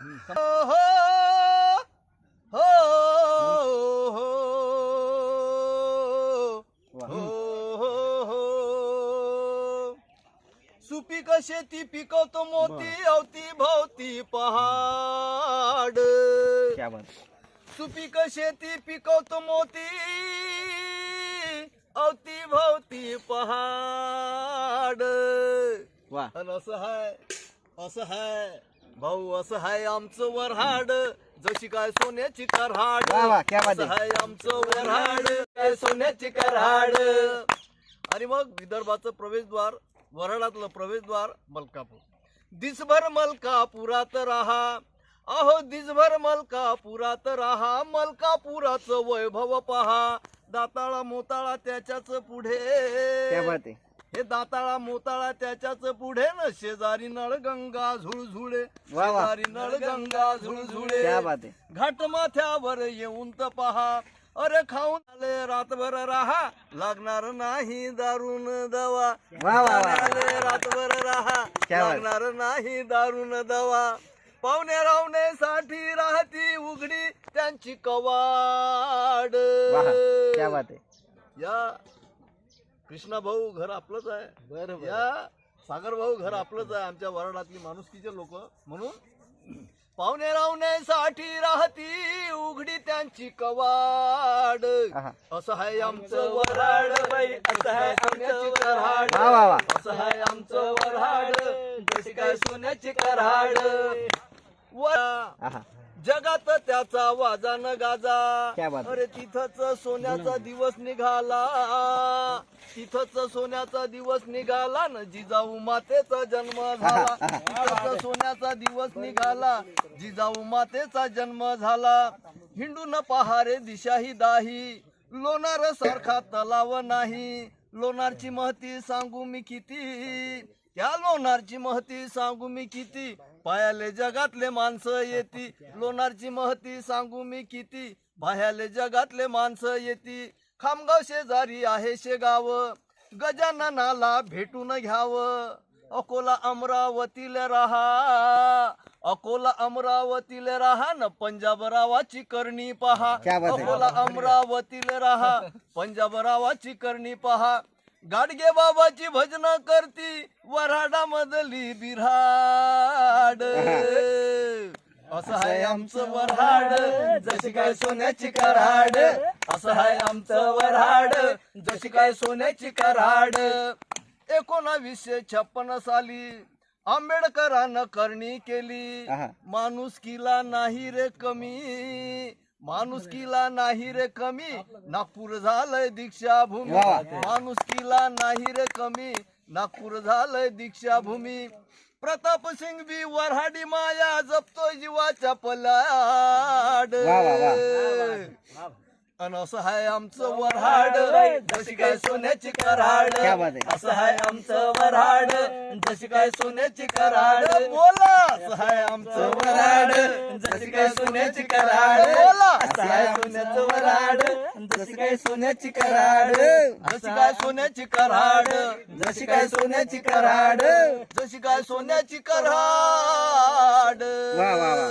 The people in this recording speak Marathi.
हो हो हो सुपीक शेती पिकवतो मोती अवती भोवती पहाड. सुपीक शेती पिकवतो मोती अवती भोवती पहाड. असं हाय असं हाय. भाऊ असं हाय आमचं वरहाड जशी काय सोन्याची करहाड. वा वा क्या बात असं आहे. हाय आमचं वरहाड काय सोन्याची करहाड. आणि मग विदर्भाचं प्रवेशद्वार वराडातलं प्रवेशद्वार मलकापूर. दिसभर मलकापुरात राहा. अहो दिसभर मलकापुरात राहा. मलकापुराचं वैभव पहा. दाताळा मोताळा त्याच्याच क्या पुढे बात आहे. हे दाताळा मोताळा त्याच्याच पुढे न शेजारी नळ गंगा झुळझुळे. वा वा. शेजारी नळ गंगा झुळझुळे. क्या बात आहे. घाट माथ्यावर येऊन तर पहा. अरे खाऊन आले रातभर राहा. लागणार नाही दारून दवा. वा, वा, वा. आले रातभर राहा. क्या बात. लागणार नाही दारून दवा. पाहुणे रावण्यासाठी राहती उघडी त्यांची कवाड. वा क्या बात आहे. या कृष्णा भाऊ घर आपलंच आहे. बरोबर या सागर भाऊ घर आपलंच आहे आमच्या वराडातली माणुसकीचे लोक. म्हणून पाहुणे रावण्यासाठी राहती उघडी त्यांची कवाड. असं आहे आमचं वराड बाई असं आहे आमचं कराड असं आहे आमचं वराड जशी काय सोन्याची कराड. जगात त्याचा गाजा. क्या बात आहे. अरे तिथंच सोन्याचा दिवस निघाला. तिथंच सोन्याचा दिवस निघाला न जिजाऊ मातेचा जन्म झाला. तिथंच सोन्याचा दिवस निघाला जिजाऊ मातेचा जन्म झाला. हिंडून पहारे दिशाही दाही लोणार सारखा तलाव नाही. लोणारची महती सांगू मी किती? त्या लोणारची महती सांगू मी किती? पायाले जगातले माणसं येती. लोणारची महती सांगू मी किती? बाह्याले जगातले माणसं येती. खामगाव शेजारी आहे शेगाव. गजाननाला भेटून घ्यावं. अकोला अमरावतीला राहा. अकोला अमरावतीला राहा. न पंजाब रावाची करणी पहा. अकोला अमरावतीला राहा. पंजाब रावाची करणी पहा. गाडगे बाबाची भजन करती. वराडा मधली बिराड असं आहे आमचं वराड जशी काय सोन्याची कराड. असं आहे आमचं वराड जशी काय सोन्याची कराड. एकोणावीसशे छप्पन साली आंबेडकरानं करणी केली. आहा. माणुसकीला नाही रे कमी. माणुसकीला नाही रे कमी. नागपूर झालंय दीक्षाभूमी. माणुसकीला नाही रे कमी. नागपूर झालंय दीक्षाभूमी. प्रताप सिंग बी वरहाडी माया जपतो जीवाच्या पलाड. अन असं आहे आमचं वरहाड जशी काय सोन्याची कराड. क्या बात आहे. असं आहे आमचं वरहाड जशी काय सोन्याची कराड. बोला. असं आहे आमचं वरहाड जशी काय सोन्याची कराड. बोला. असं आहे सोन्याचं वरहाड जशी काय सोन्याची कराड. जशी काय सोन्याची कराड. जशी काय सोन्याची कराड. जशी काय सोन्याची कराड. वा वा वा.